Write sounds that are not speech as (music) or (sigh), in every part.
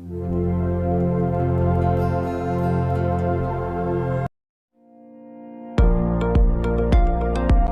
you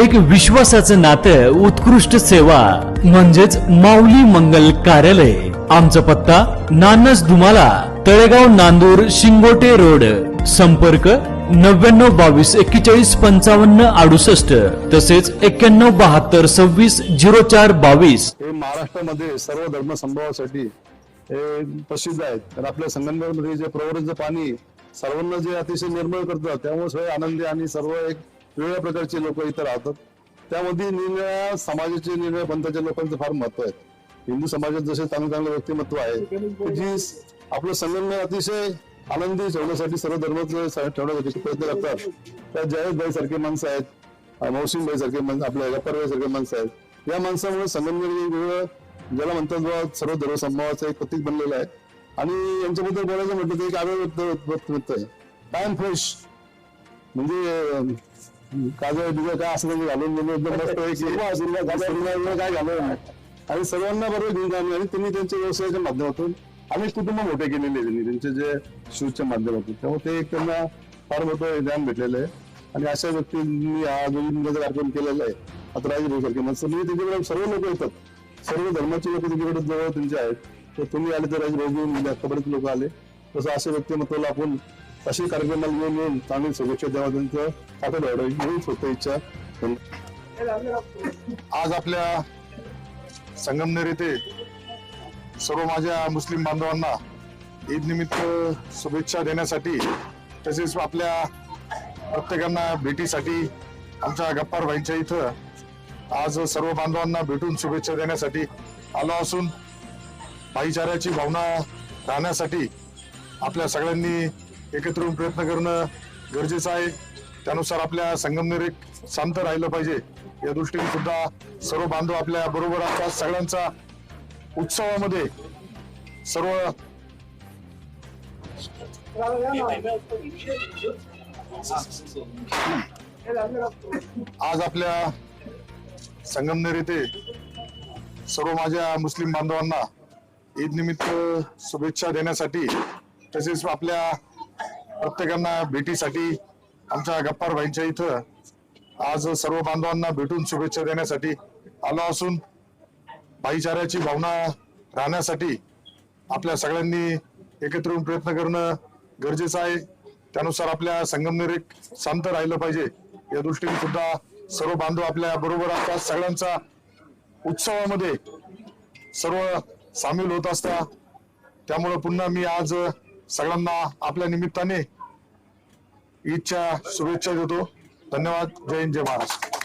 एक विश्वासाचं नातं उत्कृष्ट सेवा म्हणजेच माऊली मंगल कार्यालय. आमचा पत्ता नानस दुमाला तळेगाव नांदूर शिंगोटे रोड. संपर्क नव्याण्णव बावीस एक्केचाळीस पंचावन्न अडुसष्ट. तसेच एक्क्याण्णव बहात्तर सव्वीस झिरो चार बावीस. हे महाराष्ट्रामध्ये सर्व धर्मसंभवासाठी हे प्रसिद्ध आहेत. तर आपल्या संगमनेरमध्ये जे प्रवरचं पाणी सर्वांना जे अतिशय निर्मळ करतात त्यामुळे सगळे आनंदी आणि सर्व एक वेगळ्या प्रकारचे लोक इथं राहतात. त्यामध्ये निरनिळ्या समाजाचे निर्णय पंथाच्या लोकांचं फार महत्त्व आहे. हिंदू समाजात जसे चांगले चांगले व्यक्तिमत्व आहे जी आपलं संगमनेर अतिशय आनंदी ठेवण्यासाठी सर्व धर्म ठेवण्यासाठी प्रयत्न करतात. त्या जावेद भाई सारखे माणसं आहेत मौसिम भाई सारखे माणसं आपल्या गप्पर भाई सारखे माणसं आहेत. या माणसामुळे संगमनेर ज्याला म्हणतात बाबा सर्व धर्म संभावाचं एक प्रतीक बनलेलं आहे. आणि यांच्याबद्दल बोलायचं म्हटलं तर एक आरोग्य व्यक्तिमत्व आहे. कायम फ्रेश म्हणजे काजळ बिजळ काय असं घालून दिलं एकदम मस्त (laughs) पैकी काय घालून नाही. आणि सर्वांना बरोबर घेऊन जाणे आणि त्यांनी त्यांच्या व्यवसायाच्या माध्यमातून अनेक कुटुंब मोठे केलेले त्यांनी त्यांचे जे शूजच्या माध्यमातून. त्यामुळे ते एक त्यांना फार मोठं ज्ञान भेटलेलं आहे. आणि अशा व्यक्तींनी हा जो नजर अर्पण केलेला आहे आता राजभाऊ सारखे माणसं म्हणजे त्यांच्याकडे सर्व लोक येतात. सर्व धर्माचे लोक त्यांच्याकडे जवळ त्यांचे आहेत. तर तुम्ही आले तर राजभाऊ घेऊन बरेच लोक आले. तसं अशा व्यक्तिमत्वाला आपण असे कार्यक्रमाला येऊन येऊन चांगली शुभेच्छा द्यावा त्यांचं खातं वाढावी हीच इच्छा आज आपल्या संगमनेर येथे सर्व माझ्या मुस्लिम बांधवांना ईद निमित्त शुभेच्छा देण्यासाठी तसेच आपल्या प्रत्येकांना भेटीसाठी आमच्या गप्पार भाईंच्या इथं आज सर्व बांधवांना भेटून शुभेच्छा देण्यासाठी आलो असून भाईचाऱ्याची भावना राहण्यासाठी आपल्या सगळ्यांनी एकत्र येऊन प्रयत्न करणं गरजेचं आहे. त्यानुसार आपल्या संगमनेर एक शांत राहिलं पाहिजे. या दृष्टीने सुद्धा सर्व बांधव आपल्या बरोबर असतात. सगळ्यांचा उत्सवामध्ये सर्व आज आपल्या संगमनेर येथे सर्व माझ्या मुस्लिम बांधवांना ईद निमित्त शुभेच्छा देण्यासाठी तसेच आपल्या प्रत्येकांना भेटीसाठी आमच्या गप्पार भाईंच्या इथं आज सर्व बांधवांना भेटून शुभेच्छा देण्यासाठी आलो असून भाईचाऱ्याची भावना राहण्यासाठी आपल्या सगळ्यांनी एकत्र येऊन प्रयत्न करणं गरजेचं आहे. त्यानुसार आपल्या संगमनेर एक शांत राहिलं पाहिजे. या दृष्टीने सुद्धा सर्व बांधव आपल्या बरोबर असतात. सगळ्यांचा उत्सवामध्ये सर्व सामील होत असतात. त्यामुळं पुन्हा मी आज सगळ्यांना आपल्या निमित्ताने ईदच्या शुभेच्छा देतो. धन्यवाद. जय हिंद जय महाराष्ट्र.